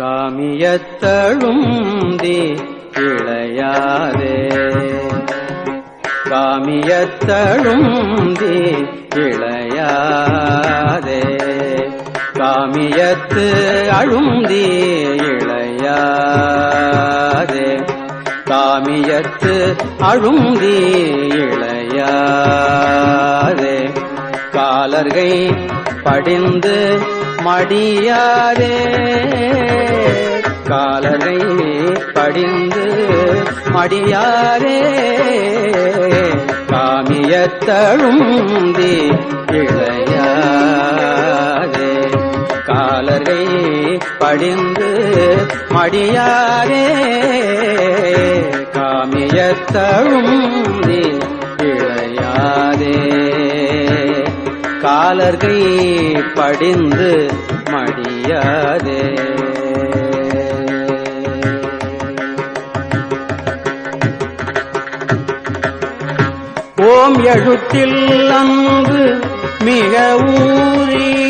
காமியத்தழுந்தி இளையாதே காமியத்தழுந்தி இளையாதே காமியத்து அழுந்தி இளையாதே. காமியத்து அழுந்தி இளையாதே. காலர்கை படிந்து மடியாரே. காலரை படிந்து மடியாரே. காமியத்தழுந்தி இளையாரே காலரை படிந்து மடியாரே. காமியத்தழுந்தி காலர்கை படிந்து மடியாதே. ஓம் எழுத்தில் அன்பு மிக ஊறி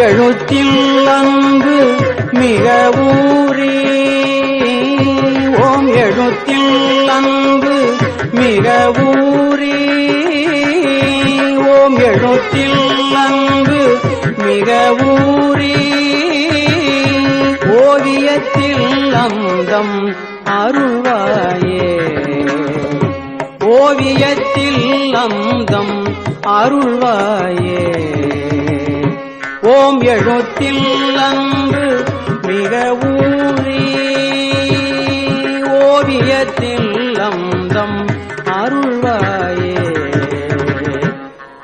எழுத்தில் அங்கு மிக ஊறி ஓம் எழுத்தில் அங்கு மிக ஊறி ஓம் எழுத்தில் அங்கு மிக ஊறி ஓவியத்தில் அந்தம் அருவாயே ஓவியத்தில் அந்தம் அருள்வாயே ஓம் எழுத்தில் அன்று மிக ஊறி ஓவியத்தில் அந்தம் அருள்வாயே.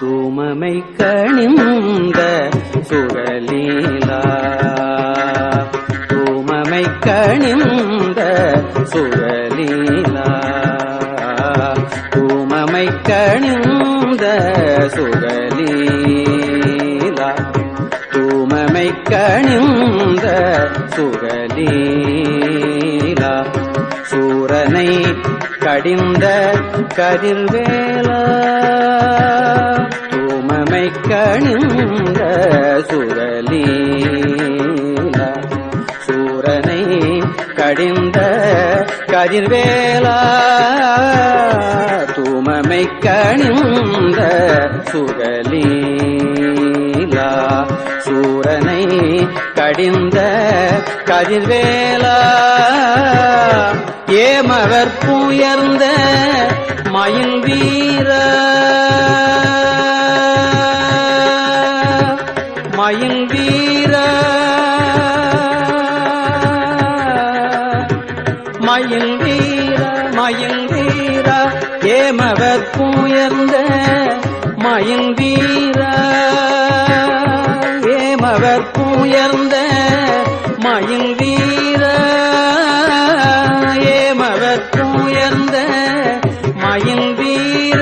தூமமை கணிந்த சுரலீலா. தூமமை கணிந்த சுரலீலா. தூமமை கணிந்த சுழலீலா கணிந்த சுழலீலா சூரனை கடிந்த கதிர்வேலா. தூமமை கணிந்த சுழலீலா சூரனை கடிந்த கதிர்வேலா. தூமமை கணிந்த சுழலீலா சூரனை கடிந்த கதிர்வேலா. ஏமவர் புயர்ந்த மயில் வீர. மயில் வீர. மயில் வீர மயில் வீர. ஏமவர் புயர்ந்த புயர்ந்த மயில் வீர ஏமவர் புயர்ந்த மயில் வீர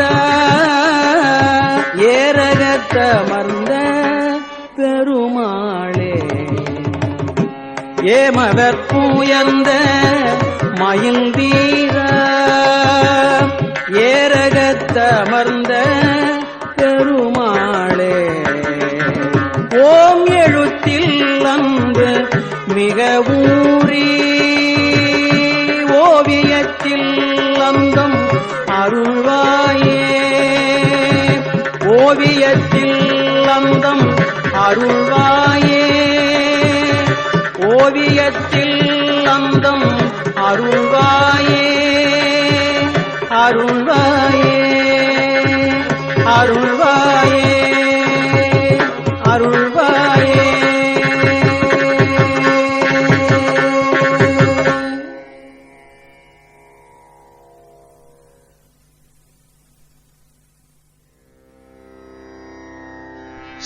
ஏரகத்தமர்ந்த பெருமாளே. ஏமவர் உயர்ந்த மயில் வீர ஏரகத்தமர்ந்த மிக ஊறி ஓவியத்தில் அந்தம் அருள்வாயே. ஓவியத்தில் அந்தம் அருள்வாயே. ஓவியத்தில் அந்தம் அருள்வாயே. அருள்வாயே அருள்வாயே அருள்வாயே.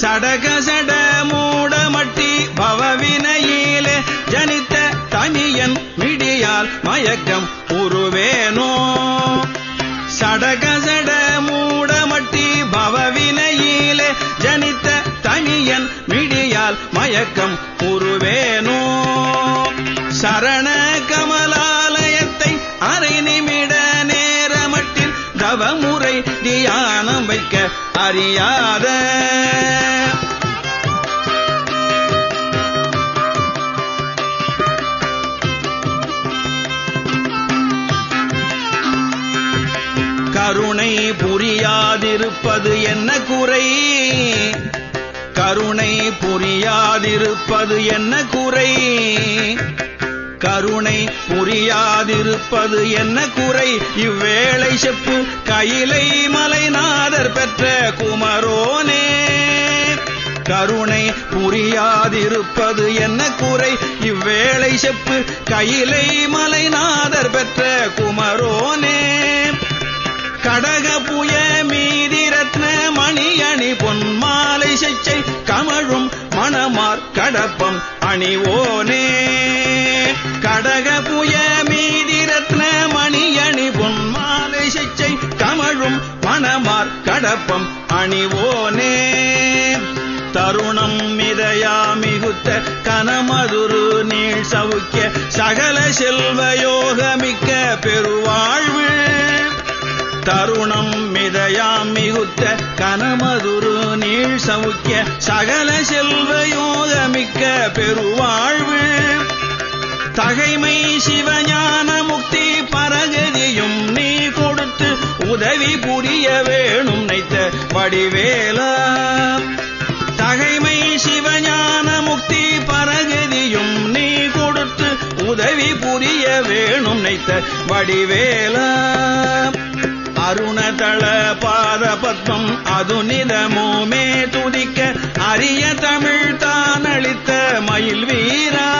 சடக சட மூடமட்டி பவவினையிலே ஜனித்த தனியன் மிடியால் மயக்கம் உருவேனோ. சடக சட மூடமட்டி பவவினையிலே ஜனித்த தனியன் மிடியால் மயக்கம் உருவேனோ. சரண அறியாத கருணை புரியாதிருப்பது என்ன குறை? கருணை புரியாதிருப்பது என்ன குறை? கருணை புரியாதிருப்பது என்ன குறை? இவ்வேளை செப்பு கையிலை மலைநாதர் பெற்ற குமரோனே. கருணை புரியாதிருப்பது என்ன குறை? இவ்வேளை செப்பு கையிலை மலைநாதர் பெற்ற குமரோனே. கடக புய மீதி ரத்ன மணியணி பொன்மாலை செச்சை கமழும் மணமார் கடப்பம் அணிவோனே. கடக புய மீதி ரத்ன மணியணி பொன்மாலை சிச்சை கமழும் மணமார் கடப்பம் அணிவோனே. தருணம் மிதையா மிகுத்த கனமதுரு நீள் சவுக்கிய சகல செல்வ யோகமிக்க பெருவாழ்வு. தருணம் மிதையா மிகுத்த கனமதுரு நீள் சவுக்கிய சகல செல்வ யோகமிக்க பெருவாழ்வு. தகைமை சிவஞான முக்தி பரகதியும் நீ கொடுத்து உதவி புரிய வேணும் நைத்த வடிவேலா. தகைமை சிவஞான முக்தி பரகதியும் நீ கொடுத்து உதவி புரிய வேணும் நைத்த வடிவேலா. அருணதள பாத பத்மம் அது நிதமுமே துதிக்க அரிய தமிழ் தான் அளித்த மயில் வீரா.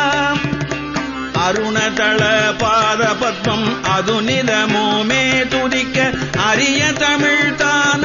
அருணதள பாத பத்மம் அது நிலமோமே துதிக்க அரிய தமிழ் தான்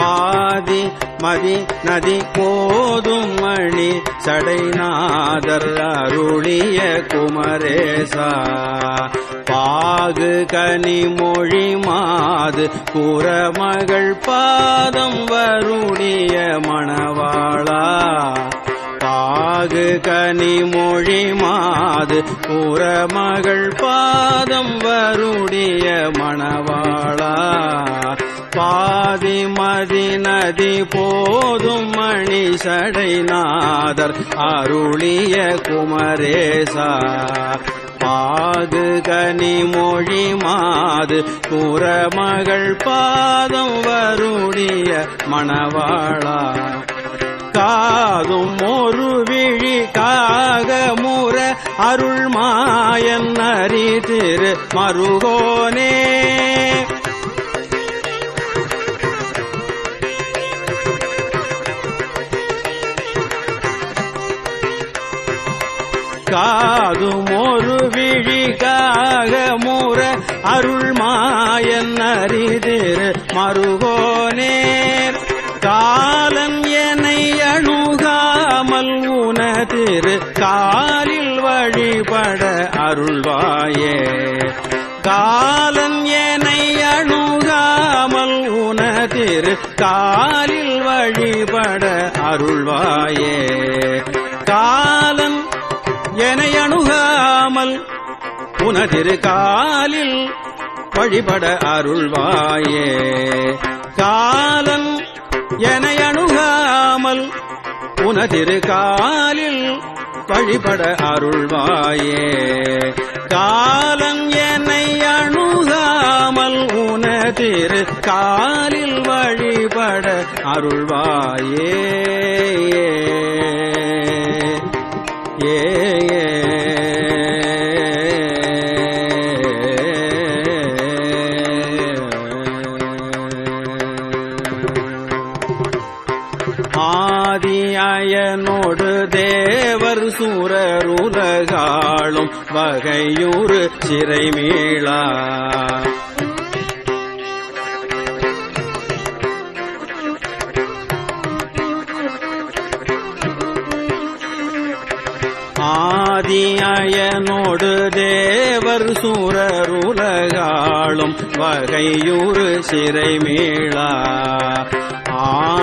பாதி மதி நதி போதும் மணி சடைநாதர் அருளிய குமரேசா. பாகு கனி மொழி மாது குரமகள் பாதம் வருடைய மணவாளா. பாகு கனி மொழி மாது புறமகள் பாதம் வருடைய மணவாளா. பாதி மதி நதி போதும் மணி சடைநாதர் அருளிய குமரேசா. பாகு கனி மொழி மாது புறமகள் பாதம் வருடைய மணவாளா. காதும் ஒரு விழி காக முற அருள் மாயன் அறி திரு மருகோனே. காதும் ஒரு விழிக்காக முற அருள் மாயன் அறிதிரு மருகோனே காலன் என்னை அணுகாமல் உனதிரு காலில் வழிபட அருள்வாயே. காலன் என்னை அணுகாமல் உனதிரு காலில் வழிபட அருள்வாயே. காலன் என அணுகாமல் உனதிரு காலில் வழிபட அருள்வாயே. காலன் என அணுகாமல் உனதிரு காலில் வழிபட அருள்வாயே. காலம் என்னை அணுகாமல் உனதிரு காலில் வழிபட அருள்வாயே. சூரருலகாளும் வகையூறு சிறைமீளா. ஆதியனோடு தேவர் சூரருலகாளும் வகையூறு சிறைமீளா.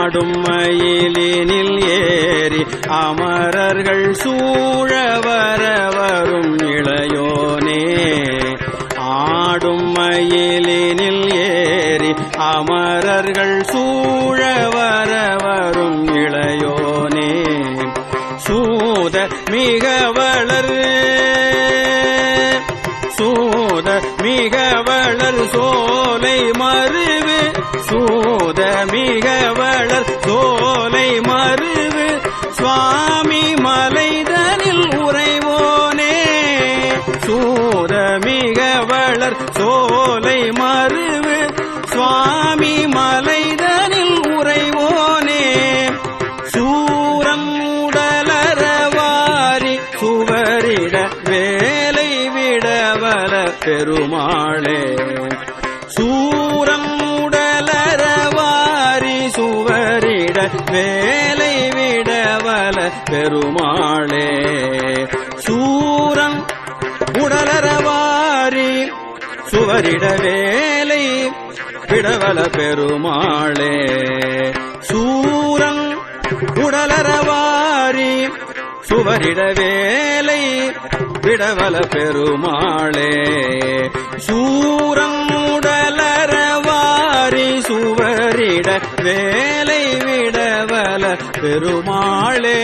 ஆடும் மயிலினில் ஏறி அமரர்கள் சூழ வர வரும் இளையோனே. ஆடும் மயிலினில் ஏறி அமரர்கள் சூழ வர வரும் இளையோனே. சூத மிக வேலை விடவல பெருமாளே. சூரம் உடலரவாரி சுவரிட வேலை விடவல பெருமாளே. சூரம் உடலரவாரி சுவரிட வேலை விடவல பெருமாளே. சூரம் உடலரவாரி சுவரிட வேலை பெருமாளே.